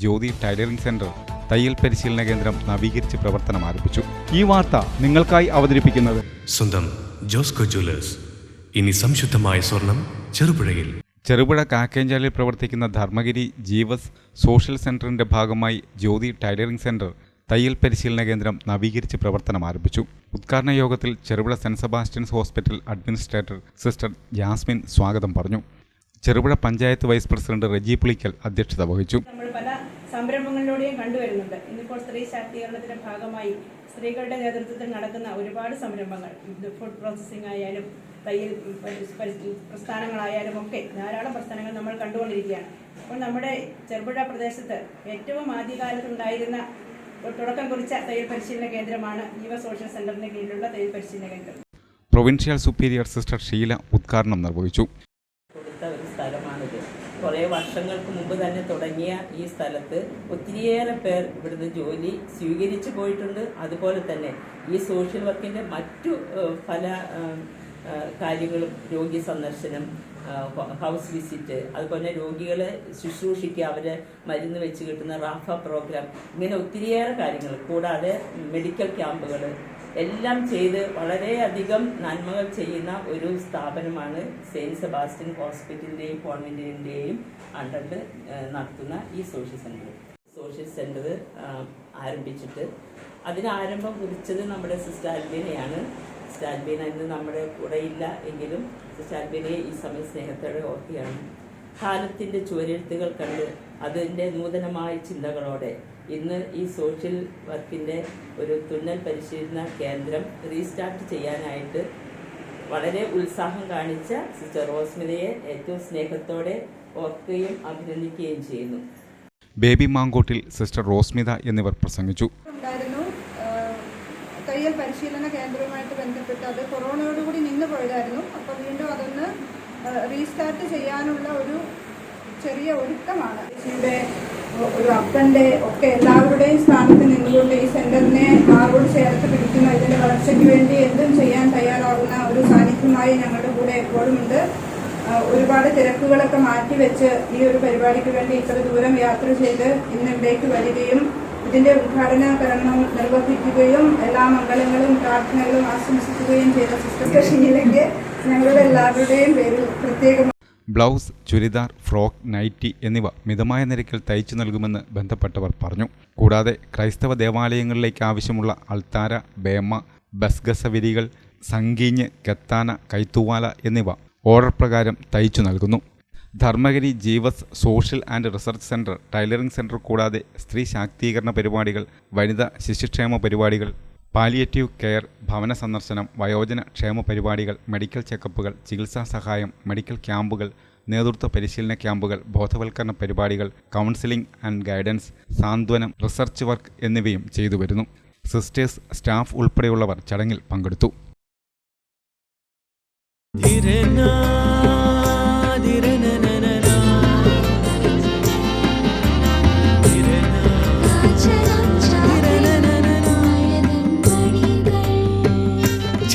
ജ്യോതി tailoring centre തയ്യൽ പരിശീലന കേന്ദ്രം നവീകരിച്ച് പ്രവർത്തനം ആരംഭിച്ചു. ഈ വാർത്ത നിങ്ങൾക്കായി അവതരിപ്പിക്കുന്നത് സ്വന്തം ജോസ്കോ ജ്വല്ലേഴ്സ്. ഇനി സംശുദ്ധമായ സ്വർണം ചെറുപുഴയിൽ. ചെറുപുഴ കാക്കേഞ്ചാലിൽ പ്രവർത്തിക്കുന്ന ധർമ്മഗിരി ജീവസ് സോഷ്യൽ സെന്ററിന്റെ ഭാഗമായി ജ്യോതി ടൈലറിംഗ് സെന്റർ തയ്യൽ പരിശീലന കേന്ദ്രം നവീകരിച്ച് പ്രവർത്തനം ആരംഭിച്ചു. ഉദ്ഘാടന യോഗത്തിൽ Cherupuzha saint Sebastian's hospital administrator sister Jasmine സ്വാഗതം പറഞ്ഞു. ചെറുപുഴ പഞ്ചായത്ത് വൈസ് പ്രസിഡന്റ് റെജി പുളിക്കൽ അധ്യക്ഷത വഹിച്ചു. സംരംഭങ്ങളിലൂടെയും കണ്ടുവരുന്നുണ്ട്. ഇന്നിപ്പോൾ സ്ത്രീ ശാക്തീകരണത്തിന്റെ ഭാഗമായി സ്ത്രീകളുടെ നേതൃത്വത്തിൽ നടക്കുന്ന ഒരുപാട് സംരംഭങ്ങൾ. ഫുഡ് പ്രോസസ്സിംഗ് ആയാലും തയ്യൽ പരി- പരി- പ്രസ്ഥാനങ്ങളായാലും ഒക്കെ ധാരാളം പ്രസ്ഥാനങ്ങൾ നമ്മൾ കണ്ടുകൊണ്ടിരിക്കുകയാണ്. അപ്പോൾ നമ്മുടെ ചെറുപുഴ പ്രദേശത്ത് ഏറ്റവും ആദ്യകാലത്തുണ്ടായിരുന്ന തുടക്കം കുറിച്ച തയ്യൽ പരിശീലന കേന്ദ്രമാണ് ജീവ സോഷ്യൽ സെന്ററിന് കീഴിലുള്ള തയ്യൽ പരിശീലന കേന്ദ്രം. പ്രൊവിൻഷ്യൽ സുപ്പീരിയർ സിസ്റ്റർ ഷീല ഉദ്ഘാടനം നിർവഹിച്ചു. സ്ഥലമാണിത്. കുറേ വർഷങ്ങൾക്ക് മുമ്പ് തന്നെ തുടങ്ങിയ ഈ സ്ഥലത്ത് ഒത്തിരിയേറെ പേർ ഇവിടുന്ന് ജോലി സ്വീകരിച്ചു പോയിട്ടുണ്ട്. അതുപോലെ തന്നെ ഈ സോഷ്യൽ വർക്കിന്റെ മറ്റു പല കാര്യങ്ങളും രോഗി സന്ദർശനം ഹൗസ് വിസിറ്റ് അതുപോലെ രോഗികളെ ശുശ്രൂഷിക്കുക അവരെ മരുന്ന് വെച്ച് കിട്ടുന്ന റാഫ പ്രോഗ്രാം ഇങ്ങനെ ഒത്തിരിയേറെ കാര്യങ്ങൾ. കൂടാതെ മെഡിക്കൽ ക്യാമ്പുകൾ എല്ലാം ചെയ്ത് വളരെയധികം നന്മകൾ ചെയ്യുന്ന ഒരു സ്ഥാപനമാണ് സെയിന്റ് സെബാസ്റ്റ്യൻ ഹോസ്പിറ്റലിന്റെയും കോൺവെന്റിന്റെയും അണ്ടറിൽ നടത്തുന്ന ഈ സോഷ്യൽ സെന്റർ സോഷ്യൽ സെന്റർ ആരംഭിച്ചിട്ട് അതിന് ആരംഭം കുറിച്ചത് നമ്മുടെ സിസ്റ്റർ അൽബീനയാണ് സിസ്റ്റർ അൽബീന ഇന്ന് നമ്മുടെ കൂടെയില്ല എങ്കിലും സിസ്റ്റർ അൽബീനയെ ഈ സമയം സ്നേഹത്തോടെ ഓർക്കുകയാണ്. കാലത്തിന്റെ ചുവരെഴുത്തുകൾ കണ്ട്. അതിന്റെ നൂതനമായ ചിന്തകളോടെ ഇന്ന് ഈ സോഷ്യൽ വർക്കിന്റെ ഒരു തുന്നൽ പരിശീലന കേന്ദ്രം റീസ്റ്റാർട്ട് ചെയ്യാനായിട്ട് വളരെ ഉത്സാഹം കാണിച്ച സിസ്റ്റർ റോസ്മിതയെ ഏറ്റവും സ്നേഹത്തോടെ ഓർക്കുകയും അഭിനന്ദിക്കുകയും ചെയ്യുന്നു. ബേബി മാങ്കോട്ടിൽ സിസ്റ്റർ റോസ്മിത എന്നിവർ പ്രസംഗിച്ചു. തയ്യൽ പരിശീലന കേന്ദ്രവുമായിട്ട് ബന്ധപ്പെട്ട് അത് കൊറോണയോടുകൂടി നിന്ന് പോയതായിരുന്നു. അപ്പോൾ വീണ്ടും അതൊന്ന് റീസ്റ്റാർട്ട് ചെയ്യാനുള്ള ഒരു ചെറിയ ഒരുക്കമാണ്. ഇവിടെ ഒരു അപ്പന്റെ ഒക്കെ എല്ലാവരുടെയും സ്ഥാനത്ത് നിന്നുകൊണ്ട് ഈ സെന്ററിനെ ആറോട് ചേർത്ത് പിടിക്കുന്ന ഇതിന്റെ വളർച്ചയ്ക്ക് വേണ്ടി എന്തും ചെയ്യാൻ തയ്യാറാകുന്ന ഒരു സാന്നിധ്യമായി ഞങ്ങളുടെ കൂടെ എപ്പോഴും ഉണ്ട്. ഒരുപാട് തിരക്കുകളൊക്കെ മാറ്റിവെച്ച് ഈ ഒരു പരിപാടിക്ക് വേണ്ടി ഇത്ര ദൂരം യാത്ര ചെയ്ത് ഇന്ന് ഇവിടേക്ക് വരികയും ഇതിന്റെ ഉദ്ഘാടന കർമ്മം നിർവഹിക്കുകയും എല്ലാ മംഗളങ്ങളും പ്രാർത്ഥനകളും ആശംസിക്കുകയും ചെയ്ത സിസ്റ്റർ കൃഷ്ണയിലേക്ക് പേരിൽ ബ്ലൗസ് ചുരിദാർ ഫ്രോക്ക് നൈറ്റി എന്നിവ മിതമായ നിരക്കിൽ തയ്ച്ചു നൽകുമെന്ന് ബന്ധപ്പെട്ടവർ പറഞ്ഞു. കൂടാതെ ക്രൈസ്തവ ദേവാലയങ്ങളിലേക്ക് ആവശ്യമുള്ള അൾത്താര ബേമ ബസ്ഗസവിരികൾ സംഗീഞ്ഞ് കെത്താന കൈത്തൂവാല എന്നിവ ഓർഡർ പ്രകാരം തയ്ച്ചു നൽകുന്നു. Dharmagiri Jeevas social and research centre tailoring centre കൂടാതെ സ്ത്രീ ശാക്തീകരണ പരിപാടികൾ വനിതാ ശിശുക്ഷേമ പരിപാടികൾ പാലിയേറ്റീവ് കെയർ ഭവന സന്ദർശനം വയോജന ക്ഷേമ പരിപാടികൾ മെഡിക്കൽ ചെക്കപ്പുകൾ ചികിത്സാ സഹായം മെഡിക്കൽ ക്യാമ്പുകൾ നേതൃത്വ പരിശീലന ക്യാമ്പുകൾ ബോധവൽക്കരണ പരിപാടികൾ കൗൺസിലിംഗ് ആൻഡ് ഗൈഡൻസ് സാന്ത്വനം റിസർച്ച് വർക്ക് എന്നിവയും ചെയ്തു വരുന്നു. സിസ്റ്റേഴ്സ് സ്റ്റാഫ് ഉൾപ്പെടെയുള്ളവർ ചടങ്ങിൽ പങ്കെടുത്തു.